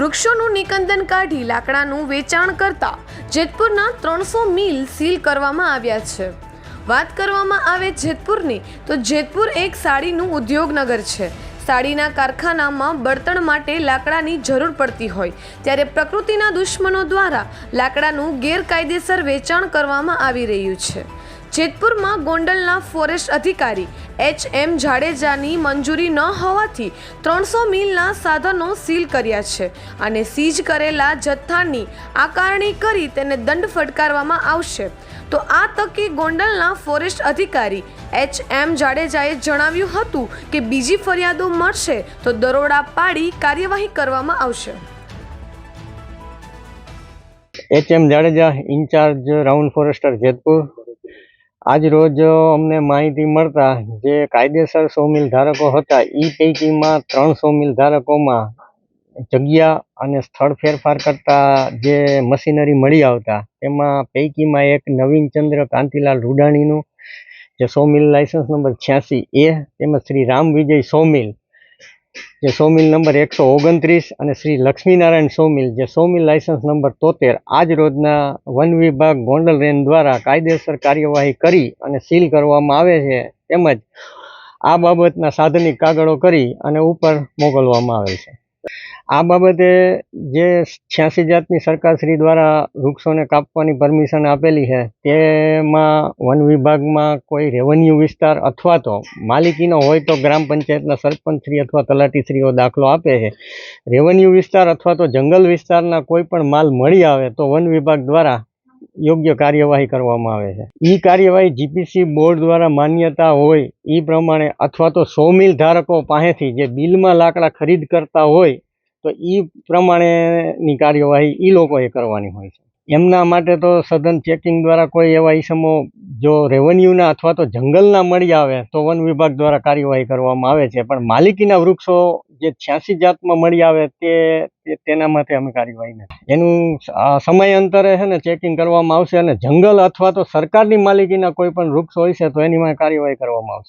વૃક્ષોનું નિકંદન કાઢી લાકડાનું વેચાણ કરતા જેતપુરના ત્રણસો મિલ સીલ કરવામાં આવ્યા છે. વાત કરવામાં આવે જેતપુરની, તો જેતપુર એક સાડીનું ઉદ્યોગનગર છે. સાડીના કારખાનામાં બળતણ માટે લાકડાની જરૂર પડતી હોય, ત્યારે પ્રકૃતિના દુશ્મનો દ્વારા લાકડાનું ગેરકાયદેસર વેચાણ કરવામાં આવી રહ્યું છે. જેતપુરમાં ગોંડલના ફોરેસ્ટ અધિકારી એચ એમ જાડેજાની મંજૂરી ન હોવાથી ત્રણસો મિલના સાધનો સીલ કર્યા છે અને સીઝ કરેલા જથ્થાની આકારણી કરી તેને દંડ ફટકારવામાં આવશે. તો આ તકે ગોંડલના ફોરેસ્ટ અધિકારી એચ એમ જાડેજાએ જણાવ્યું હતું કે બીજી ફરિયાદો મળશે તો દરોડા પાડી કાર્યવાહી કરવામાં આવશે. H M Jadeja in-charge round forester Jetpur આજ રોજ અમને માહિતી મળતા જે કાયદેસર સો મિલ ધારકો હતા એ પૈકીમાં ત્રણ સો મિલ ધારકોમાં જગ્યા અને સ્થળ ફેરફાર કરતા જે મશીનરી મળી આવતા એમાં પૈકીમાં એક નવીનચંદ્ર કાંતિલાલ રૂડાણીનું, જે સો મિલ લાયસન્સ નંબર છ્યાસી એ તેમજ શ્રી રામ વિજય સો મિલ જે સોમિલ નંબર એકસો ઓગણત્રીસ અને શ્રી લક્ષ્મીનારાયણ સોમિલ, જે સોમિલ લાયસન્સ નંબર તોતેર, આજ રોજના વન વિભાગ ગોંડલ રેન્જ દ્વારા કાયદેસર કાર્યવાહી કરી અને સીલ કરવામાં આવે છે તેમજ આ બાબતના સાધનિક કાગળો કરી અને ઉપર મોકલવામાં આવે છે. આ બાબતે જે છ્યાસી જાતની સરકારશ્રી દ્વારા વૃક્ષોને કાપવાની પરમિશન આપેલી છે, તેમાં વન વિભાગમાં કોઈ રેવન્યુ વિસ્તાર અથવા તો માલિકીનો હોય તો ગ્રામ પંચાયતના સરપંચશ્રી અથવા તલાટીશ્રીઓ દાખલો આપે છે. રેવન્યુ વિસ્તાર અથવા તો જંગલ વિસ્તારના કોઈ પણ માલ મળી આવે તો વન વિભાગ દ્વારા યોગ્ય કાર્યવાહી કરવામાં આવે છે. એ કાર્યવાહી જીપીસી બોર્ડ દ્વારા માન્યતા હોય એ પ્રમાણે અથવા તો સો મિલ ધારકો પાસેથી જે બિલમાં લાકડા ખરીદ કરતા હોય તો એ પ્રમાણેની કાર્યવાહી એ લોકોએ કરવાની હોય છે. એમના માટે તો સઘન ચેકિંગ દ્વારા કોઈ એવા ઈસમો જો રેવન્યુના અથવા તો જંગલના મળી આવે, તો વન વિભાગ દ્વારા કાર્યવાહી કરવામાં આવે છે. પણ માલિકીના વૃક્ષો જે છ્યાસી જાતમાં મળી આવે તે તેના માટે અમે કાર્યવાહી નથી. એનું સમય સમયાંતરે છે ને ચેકિંગ કરવામાં આવશે અને જંગલ અથવા તો સરકારની માલિકીના કોઈ પણ વૃક્ષ હોય છે તો એની માટે કાર્યવાહી કરવામાં આવશે.